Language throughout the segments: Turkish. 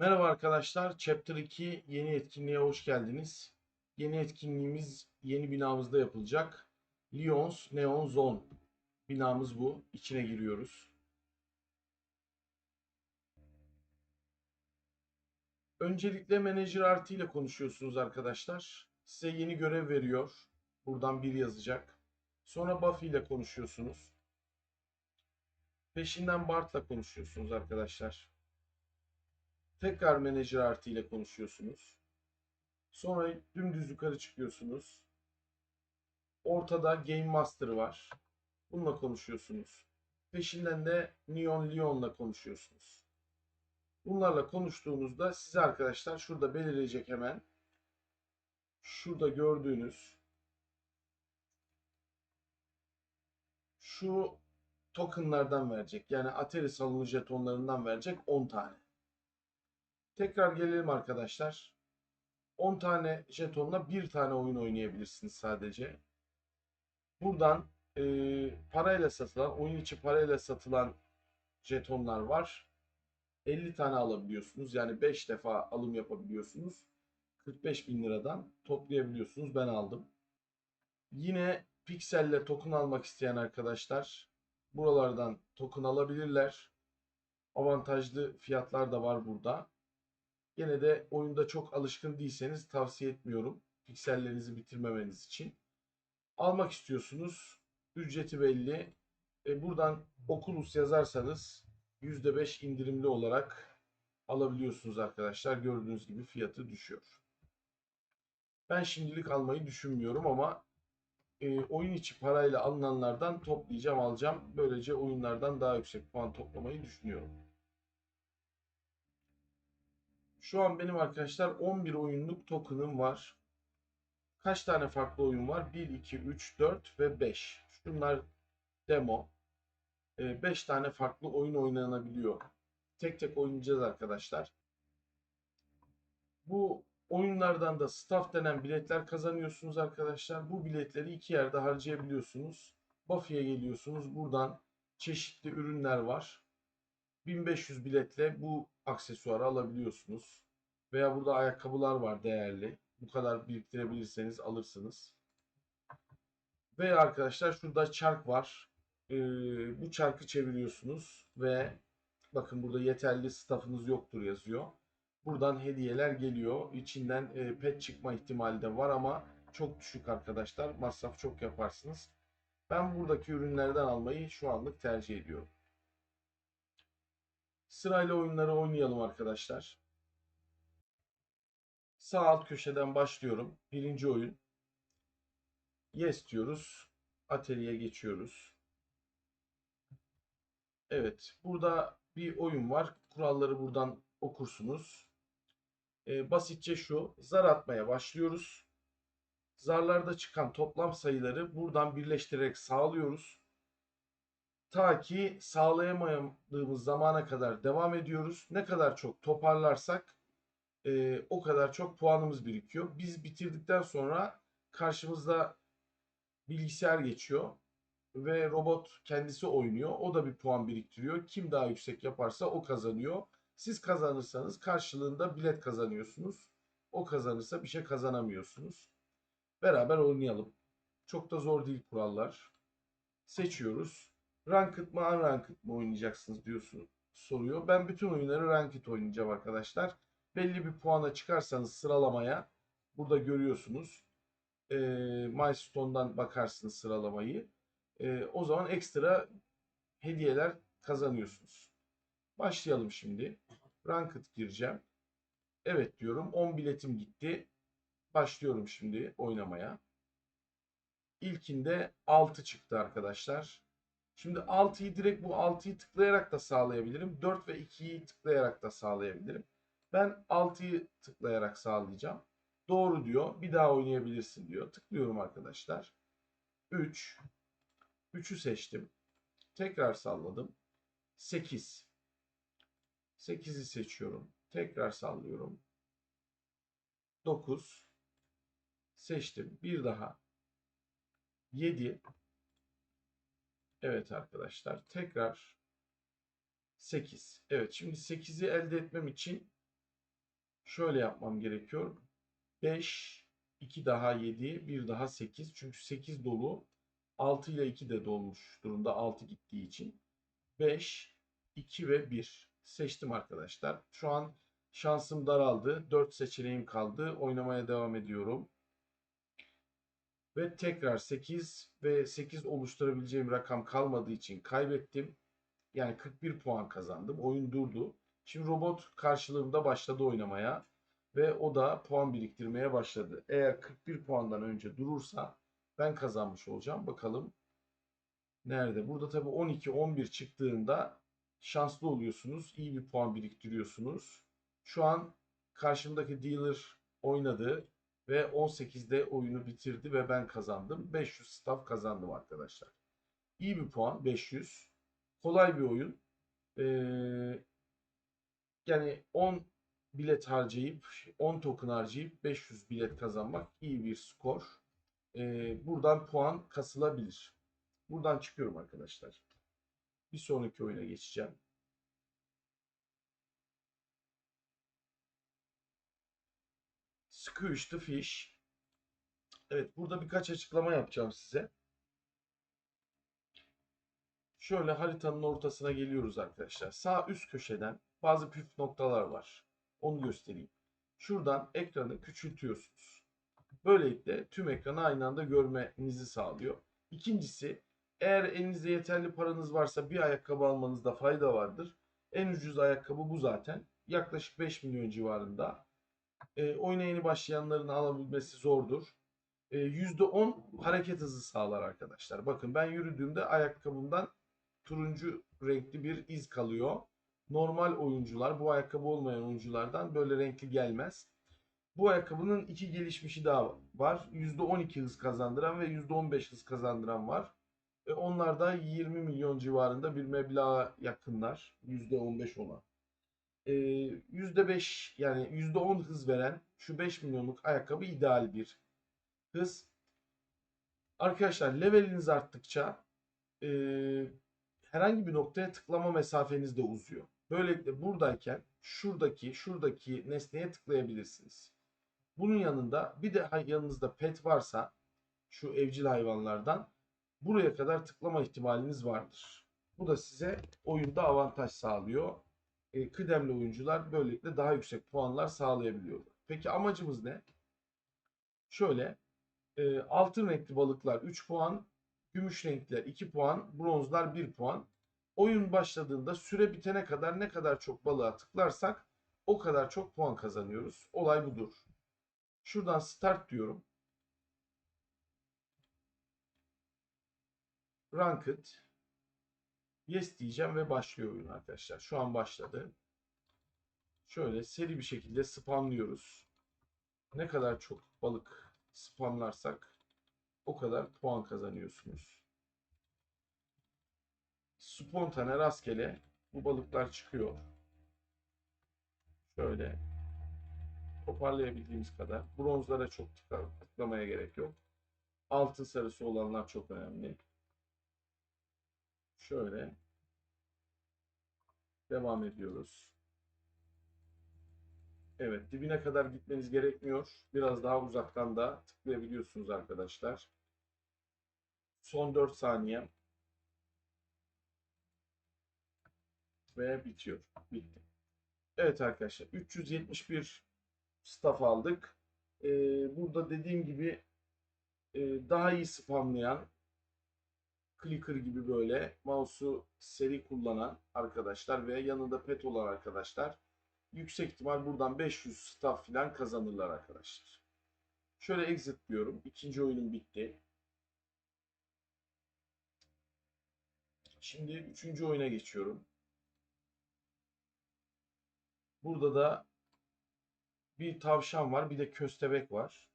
Merhaba arkadaşlar. Chapter 2 yeni etkinliğe hoş geldiniz. Yeni etkinliğimiz yeni binamızda yapılacak. Lyons Neon Zone. Binamız bu. İçine giriyoruz. Öncelikle Manager Artı ile konuşuyorsunuz arkadaşlar. Size yeni görev veriyor. Buradan bir yazacak. Sonra Buffy ile konuşuyorsunuz. Peşinden Bart'la konuşuyorsunuz arkadaşlar. Tekrar Manager Artı ile konuşuyorsunuz. Sonra dümdüz yukarı çıkıyorsunuz. Ortada Game Master var. Bununla konuşuyorsunuz. Peşinden de Neon Leon'la konuşuyorsunuz. Bunlarla konuştuğunuzda size arkadaşlar şurada belirleyecek hemen. Şurada gördüğünüz şu tokenlardan verecek. Yani Atari salonu jetonlarından verecek 10 tane. Tekrar gelelim arkadaşlar. 10 tane jetonla bir tane oyun oynayabilirsiniz sadece. Buradan e, parayla satılan, oyun içi parayla satılan jetonlar var. 50 tane alabiliyorsunuz. Yani 5 defa alım yapabiliyorsunuz. 45 bin liradan toplayabiliyorsunuz. Ben aldım. Yine Pixel'le token almak isteyen arkadaşlar buralardan token alabilirler. Avantajlı fiyatlar da var burada. Gene de oyunda çok alışkın değilseniz tavsiye etmiyorum. Piksellerinizi bitirmemeniz için. Almak istiyorsunuz. Ücreti belli. E buradan Oculus yazarsanız %5 indirimli olarak alabiliyorsunuz arkadaşlar. Gördüğünüz gibi fiyatı düşüyor. Ben şimdilik almayı düşünmüyorum ama e, oyun içi parayla alınanlardan toplayacağım alacağım. Böylece oyunlardan daha yüksek puan toplamayı düşünüyorum. Şu an benim arkadaşlar 11 oyunluk token'ım var. Kaç tane farklı oyun var? 1, 2, 3, 4 ve 5. Şunlar demo. 5 tane farklı oyun oynanabiliyor. Tek tek oynayacağız arkadaşlar. Bu oyunlardan da staff denen biletler kazanıyorsunuz arkadaşlar. Bu biletleri iki yerde harcayabiliyorsunuz. Buffy'ye geliyorsunuz. Buradan çeşitli ürünler var. 1500 biletle bu aksesuarı alabiliyorsunuz. Veya burada ayakkabılar var değerli. Bu kadar biriktirebilirseniz alırsınız. Ve arkadaşlar şurada çark var. Ee, bu çarkı çeviriyorsunuz ve bakın burada yeterli staffınız yoktur yazıyor. Buradan hediyeler geliyor. İçinden e, pet çıkma ihtimali de var ama çok düşük arkadaşlar. Masraf çok yaparsınız. Ben buradaki ürünlerden almayı şu anlık tercih ediyorum. Sırayla oyunları oynayalım arkadaşlar. Sağ alt köşeden başlıyorum. Birinci oyun. Yes diyoruz. Ateli'ye geçiyoruz. Evet. Burada bir oyun var. Kuralları buradan okursunuz. Ee, basitçe şu. Zar atmaya başlıyoruz. Zarlarda çıkan toplam sayıları buradan birleştirerek sağlıyoruz. Ta ki sağlayamadığımız zamana kadar devam ediyoruz. Ne kadar çok toparlarsak e, o kadar çok puanımız birikiyor. Biz bitirdikten sonra karşımızda bilgisayar geçiyor ve robot kendisi oynuyor. O da bir puan biriktiriyor. Kim daha yüksek yaparsa o kazanıyor. Siz kazanırsanız karşılığında bilet kazanıyorsunuz. O kazanırsa bir şey kazanamıyorsunuz. Beraber oynayalım. Çok da zor değil kurallar. Seçiyoruz. Ranked mı unranked mı oynayacaksınız diyorsun soruyor. Ben bütün oyunları ranked oynayacağım arkadaşlar. Belli bir puana çıkarsanız sıralamaya burada görüyorsunuz. E, Milestone'dan bakarsınız sıralamayı. E, o zaman ekstra hediyeler kazanıyorsunuz. Başlayalım şimdi. Ranked gireceğim. Evet diyorum. 10 biletim gitti. Başlıyorum şimdi oynamaya. İlkinde 6 çıktı arkadaşlar. Şimdi 6'yı direkt bu 6'yı tıklayarak da sağlayabilirim. 4 ve 2'yi tıklayarak da sağlayabilirim. Ben 6'yı tıklayarak sağlayacağım. Doğru diyor. Bir daha oynayabilirsin diyor. Tıklıyorum arkadaşlar. 3. 3'ü seçtim. Tekrar salladım. 8. 8'i seçiyorum. Tekrar sallıyorum. 9. Seçtim. Bir daha. 7. Evet arkadaşlar. Tekrar 8. Evet şimdi 8'i elde etmem için şöyle yapmam gerekiyor. 5, 2 daha 7, 1 daha 8. Çünkü 8 dolu. 6 ile 2 de dolmuş durumda 6 gittiği için. 5, 2 ve 1 seçtim arkadaşlar. Şu an şansım daraldı. 4 seçeneğim kaldı. Oynamaya devam ediyorum. Ve tekrar 8 ve 8 oluşturabileceğim rakam kalmadığı için kaybettim. Yani 41 puan kazandım. Oyun durdu. Şimdi robot karşılığında başladı oynamaya ve o da puan biriktirmeye başladı. Eğer 41 puandan önce durursa ben kazanmış olacağım. Bakalım nerede? Burada tabii 12 11 çıktığında şanslı oluyorsunuz. İyi bir puan biriktiriyorsunuz. Şu an karşımdaki dealer oynadı ve 18'de oyunu bitirdi ve ben kazandım. 500 staff kazandım arkadaşlar. İyi bir puan 500. Kolay bir oyun. Ee, yani 10 bilet harcayıp 10 token harcayıp 500 bilet kazanmak iyi bir skor. Ee, buradan puan kasılabilir. Buradan çıkıyorum arkadaşlar. Bir sonraki oyuna geçeceğim. Squish the Fish. Evet burada birkaç açıklama yapacağım size. Şöyle haritanın ortasına geliyoruz arkadaşlar. Sağ üst köşeden bazı püf noktalar var. Onu göstereyim. Şuradan ekranı küçültüyorsunuz. Böylelikle tüm ekranı aynı anda görmenizi sağlıyor. İkincisi eğer elinizde yeterli paranız varsa bir ayakkabı almanızda fayda vardır. En ucuz ayakkabı bu zaten. Yaklaşık 5 milyon civarında. E, oyuna yeni başlayanların alabilmesi zordur. E, %10 hareket hızı sağlar arkadaşlar. Bakın ben yürüdüğümde ayakkabımdan turuncu renkli bir iz kalıyor. Normal oyuncular, bu ayakkabı olmayan oyunculardan böyle renkli gelmez. Bu ayakkabının iki gelişmişi daha var. %12 hız kazandıran ve %15 hız kazandıran var. E onlar da 20 milyon civarında bir meblağa yakınlar. %15 ona. E, %5 yani %10 hız veren şu 5 milyonluk ayakkabı ideal bir hız. Arkadaşlar leveliniz arttıkça e, herhangi bir noktaya tıklama mesafeniz de uzuyor. Böylelikle buradayken şuradaki şuradaki nesneye tıklayabilirsiniz. Bunun yanında bir de yanınızda pet varsa şu evcil hayvanlardan buraya kadar tıklama ihtimaliniz vardır. Bu da size oyunda avantaj sağlıyor. E, kıdemli oyuncular böylelikle daha yüksek puanlar sağlayabiliyorlar. Peki amacımız ne? Şöyle e, altın renkli balıklar 3 puan, gümüş renkler 2 puan, bronzlar 1 puan. Oyun başladığında süre bitene kadar ne kadar çok balığa tıklarsak o kadar çok puan kazanıyoruz. Olay budur. Şuradan start diyorum. Ranked. Yes diyeceğim ve başlıyor oyun arkadaşlar. Şu an başladı. Şöyle seri bir şekilde spamlıyoruz. Ne kadar çok balık spamlarsak o kadar puan kazanıyorsunuz. Spontane rastgele bu balıklar çıkıyor. Şöyle toparlayabildiğimiz kadar. Bronzlara çok tıklamaya gerek yok. Altın sarısı olanlar çok önemli. Şöyle devam ediyoruz. Evet dibine kadar gitmeniz gerekmiyor. Biraz daha uzaktan da tıklayabiliyorsunuz arkadaşlar. Son 4 saniye. Ve bitiyor. Bitti. Evet arkadaşlar 371 staff aldık. Ee, burada dediğim gibi e, daha iyi spamlayan clicker gibi böyle mouse'u seri kullanan arkadaşlar ve yanında pet olan arkadaşlar yüksek ihtimal buradan 500 staff falan kazanırlar arkadaşlar. Şöyle exit diyorum. İkinci oyunum bitti. Şimdi üçüncü oyuna geçiyorum. Burada da bir tavşan var, bir de köstebek var.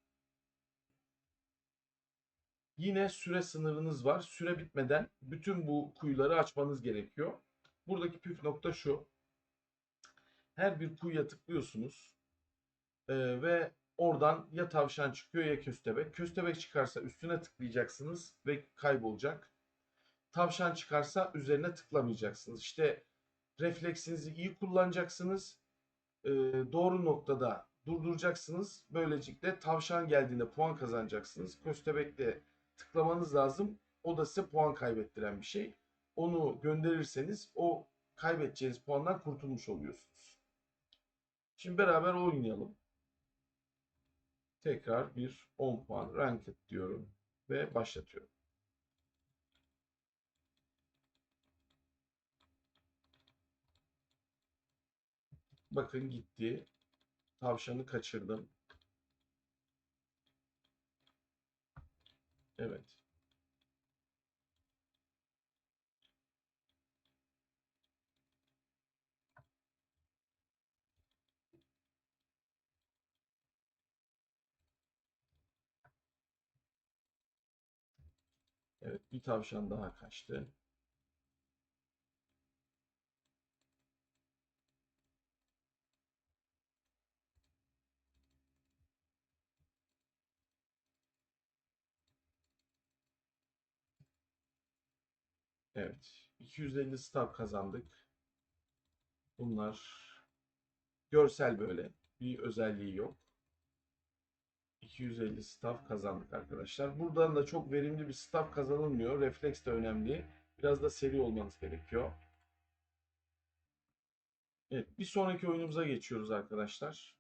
Yine süre sınırınız var. Süre bitmeden bütün bu kuyuları açmanız gerekiyor. Buradaki püf nokta şu. Her bir kuyuya tıklıyorsunuz. Ee, ve oradan ya tavşan çıkıyor ya köstebek. Köstebek çıkarsa üstüne tıklayacaksınız ve kaybolacak. Tavşan çıkarsa üzerine tıklamayacaksınız. İşte refleksinizi iyi kullanacaksınız. E, doğru noktada durduracaksınız. Böylelikle tavşan geldiğinde puan kazanacaksınız. Köstebekle tıklamanız lazım. O da size puan kaybettiren bir şey. Onu gönderirseniz o kaybedeceğiniz puandan kurtulmuş oluyorsunuz. Şimdi beraber oynayalım. Tekrar bir 10 puan ranked diyorum ve başlatıyorum. Bakın gitti. Tavşanı kaçırdım. Evet. Evet, bir tavşan daha kaçtı. Evet, 250 stav kazandık. Bunlar görsel böyle. Bir özelliği yok. 250 staff kazandık arkadaşlar. Buradan da çok verimli bir staff kazanılmıyor. Refleks de önemli. Biraz da seri olmanız gerekiyor. Evet, bir sonraki oyunumuza geçiyoruz arkadaşlar.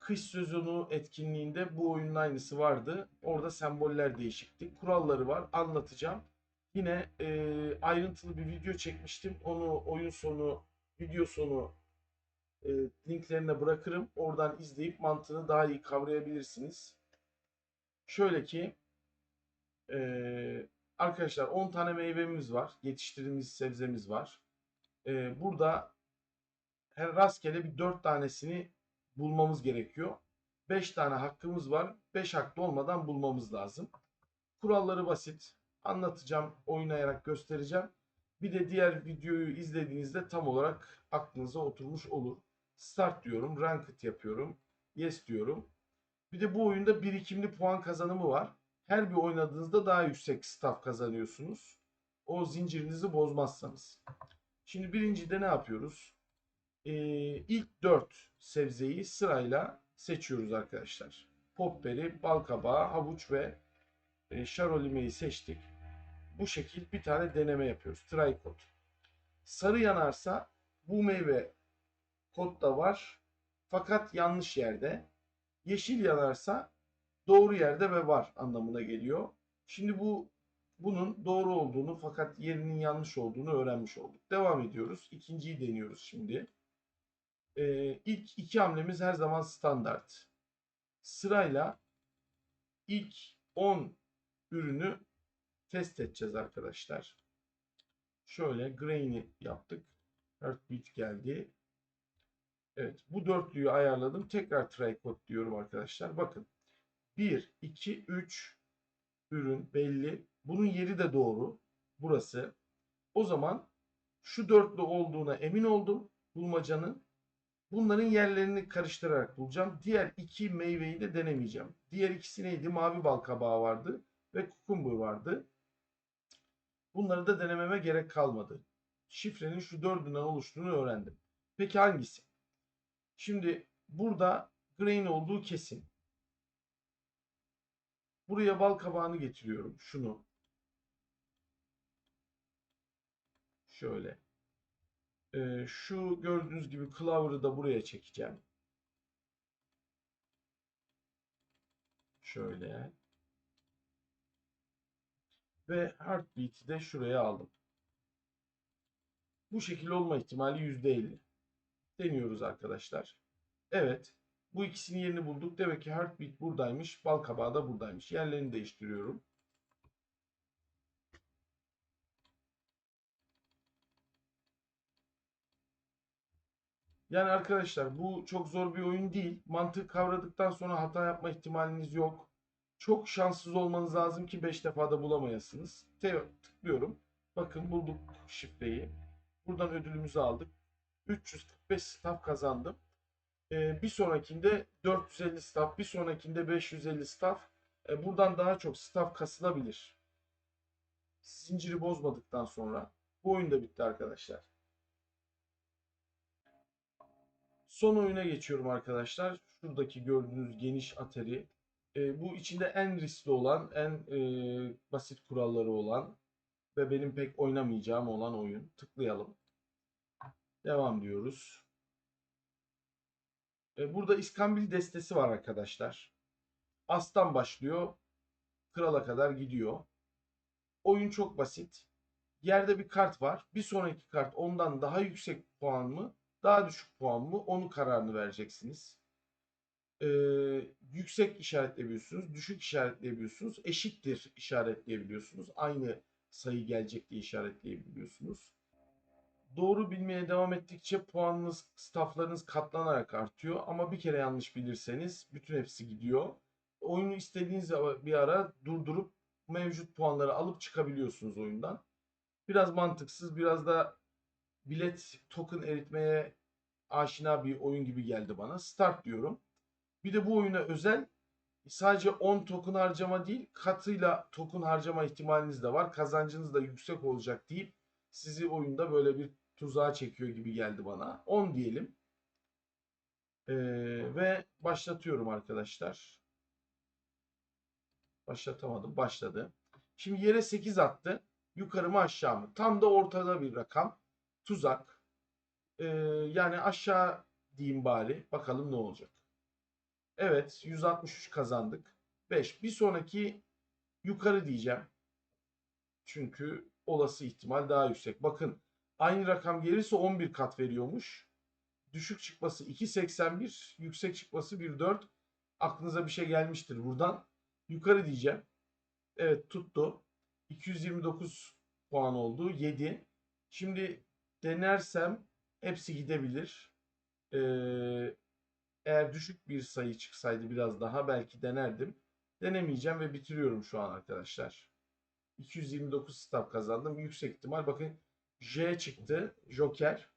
Kış sezonu etkinliğinde bu oyunun aynısı vardı. Orada semboller değişikti. Kuralları var. Anlatacağım. Yine e, ayrıntılı bir video çekmiştim. Onu oyun sonu, video sonu e, linklerine bırakırım. Oradan izleyip mantığını daha iyi kavrayabilirsiniz. Şöyle ki e, arkadaşlar 10 tane meyvemiz var. Yetiştirdiğimiz sebzemiz var. E, burada her rastgele bir 4 tanesini bulmamız gerekiyor. 5 tane hakkımız var. 5 haklı olmadan bulmamız lazım. Kuralları basit. Anlatacağım, oynayarak göstereceğim. Bir de diğer videoyu izlediğinizde tam olarak aklınıza oturmuş olur. Start diyorum, ranked yapıyorum, yes diyorum. Bir de bu oyunda birikimli puan kazanımı var. Her bir oynadığınızda daha yüksek staff kazanıyorsunuz. O zincirinizi bozmazsanız. Şimdi birincide ne yapıyoruz? Ee, ilk 4 sebzeyi sırayla seçiyoruz arkadaşlar. Popperi, balkabağı, havuç ve e, şarolimeyi seçtik. Bu şekil bir tane deneme yapıyoruz. Try kod. Sarı yanarsa bu meyve kodda var fakat yanlış yerde. Yeşil yanarsa doğru yerde ve var anlamına geliyor. Şimdi bu bunun doğru olduğunu fakat yerinin yanlış olduğunu öğrenmiş olduk. Devam ediyoruz. İkinciyi deniyoruz şimdi. Ee, ilk iki hamlemiz her zaman standart. Sırayla ilk 10 ürünü test edeceğiz arkadaşlar. Şöyle grain'i yaptık. Heartbeat geldi. Evet bu dörtlüyü ayarladım. Tekrar try code diyorum arkadaşlar. Bakın 1, 2, 3 ürün belli. Bunun yeri de doğru. Burası. O zaman şu dörtlü olduğuna emin oldum bulmacanın. Bunların yerlerini karıştırarak bulacağım. Diğer iki meyveyi de denemeyeceğim. Diğer ikisi neydi? Mavi bal kabağı vardı ve kukumbur vardı. Bunları da denememe gerek kalmadı. Şifrenin şu dördünden oluştuğunu öğrendim. Peki hangisi? Şimdi burada grain olduğu kesin. Buraya bal kabağını getiriyorum. Şunu. Şöyle. Ee, şu gördüğünüz gibi clover'ı da buraya çekeceğim. Şöyle. Ve heartbeat'i de şuraya aldım. Bu şekilde olma ihtimali %50. Deniyoruz arkadaşlar. Evet. Bu ikisinin yerini bulduk. Demek ki heartbeat buradaymış. Bal kabağı da buradaymış. Yerlerini değiştiriyorum. Yani arkadaşlar bu çok zor bir oyun değil. Mantığı kavradıktan sonra hata yapma ihtimaliniz yok. Çok şanssız olmanız lazım ki 5 defada bulamayasınız. Tıklıyorum. Bakın bulduk şifreyi. Buradan ödülümüzü aldık. 345 staff kazandım. Ee, bir sonrakinde 450 staff, bir sonrakinde 550 staff. Ee, buradan daha çok staff kasılabilir. Zinciri bozmadıktan sonra bu oyun da bitti arkadaşlar. Son oyuna geçiyorum arkadaşlar. Şuradaki gördüğünüz geniş atari. E, bu içinde en riskli olan, en e, basit kuralları olan ve benim pek oynamayacağım olan oyun. Tıklayalım. Devam diyoruz. E, burada iskambil destesi var arkadaşlar. As'tan başlıyor. Krala kadar gidiyor. Oyun çok basit. Yerde bir kart var. Bir sonraki kart ondan daha yüksek puan mı, daha düşük puan mı? Onun kararını vereceksiniz. Ee, yüksek işaretleyebiliyorsunuz, düşük işaretleyebiliyorsunuz, eşittir işaretleyebiliyorsunuz. Aynı sayı gelecek diye işaretleyebiliyorsunuz. Doğru bilmeye devam ettikçe puanınız, stafflarınız katlanarak artıyor. Ama bir kere yanlış bilirseniz bütün hepsi gidiyor. Oyunu istediğiniz bir ara durdurup mevcut puanları alıp çıkabiliyorsunuz oyundan. Biraz mantıksız, biraz da bilet token eritmeye aşina bir oyun gibi geldi bana. Start diyorum. Bir de bu oyuna özel sadece 10 token harcama değil, katıyla token harcama ihtimaliniz de var. Kazancınız da yüksek olacak deyip sizi oyunda böyle bir tuzağa çekiyor gibi geldi bana. 10 diyelim. Ee, ve başlatıyorum arkadaşlar. Başlatamadım. Başladı. Şimdi yere 8 attı. Yukarı mı aşağı mı? Tam da ortada bir rakam. Tuzak. Ee, yani aşağı diyeyim bari. Bakalım ne olacak. Evet 163 kazandık. 5. Bir sonraki yukarı diyeceğim. Çünkü olası ihtimal daha yüksek. Bakın aynı rakam gelirse 11 kat veriyormuş. Düşük çıkması 2.81, yüksek çıkması 1.4. Aklınıza bir şey gelmiştir buradan. Yukarı diyeceğim. Evet tuttu. 229 puan oldu. 7. Şimdi denersem hepsi gidebilir. Ee, eğer düşük bir sayı çıksaydı biraz daha belki denerdim. Denemeyeceğim ve bitiriyorum şu an arkadaşlar. 229 staff kazandım. Yüksek ihtimal bakın J çıktı. Joker.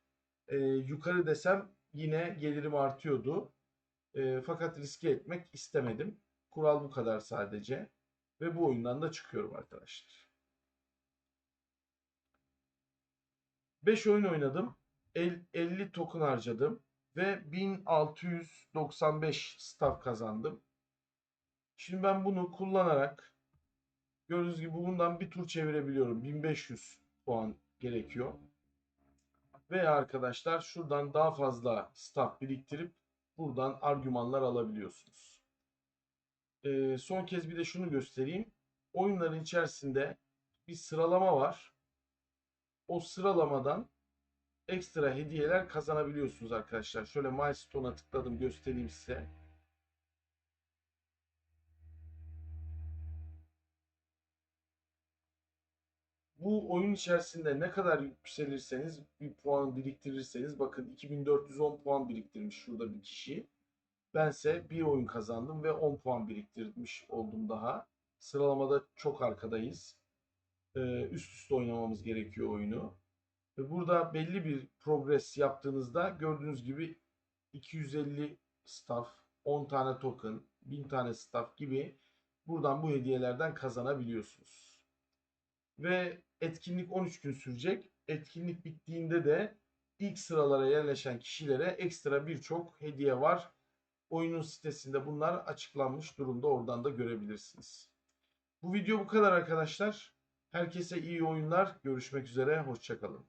Ee, yukarı desem yine gelirim artıyordu. Ee, fakat riske etmek istemedim. Kural bu kadar sadece. Ve bu oyundan da çıkıyorum arkadaşlar. 5 oyun oynadım. 50 token harcadım. Ve 1695 staff kazandım. Şimdi ben bunu kullanarak gördüğünüz gibi bundan bir tur çevirebiliyorum. 1500 puan gerekiyor. Ve arkadaşlar şuradan daha fazla staff biriktirip buradan argümanlar alabiliyorsunuz. Ee, son kez bir de şunu göstereyim. Oyunların içerisinde bir sıralama var. O sıralamadan ekstra hediyeler kazanabiliyorsunuz arkadaşlar. Şöyle milestone'a tıkladım göstereyim size. Bu oyun içerisinde ne kadar yükselirseniz bir puan biriktirirseniz bakın 2410 puan biriktirmiş şurada bir kişi. Bense bir oyun kazandım ve 10 puan biriktirmiş oldum daha. Sıralamada çok arkadayız. Ee, üst üste oynamamız gerekiyor oyunu. Ve burada belli bir progres yaptığınızda gördüğünüz gibi 250 staff, 10 tane token, 1000 tane staff gibi buradan bu hediyelerden kazanabiliyorsunuz. Ve etkinlik 13 gün sürecek. Etkinlik bittiğinde de ilk sıralara yerleşen kişilere ekstra birçok hediye var. Oyunun sitesinde bunlar açıklanmış durumda. Oradan da görebilirsiniz. Bu video bu kadar arkadaşlar. Herkese iyi oyunlar. Görüşmek üzere. Hoşçakalın.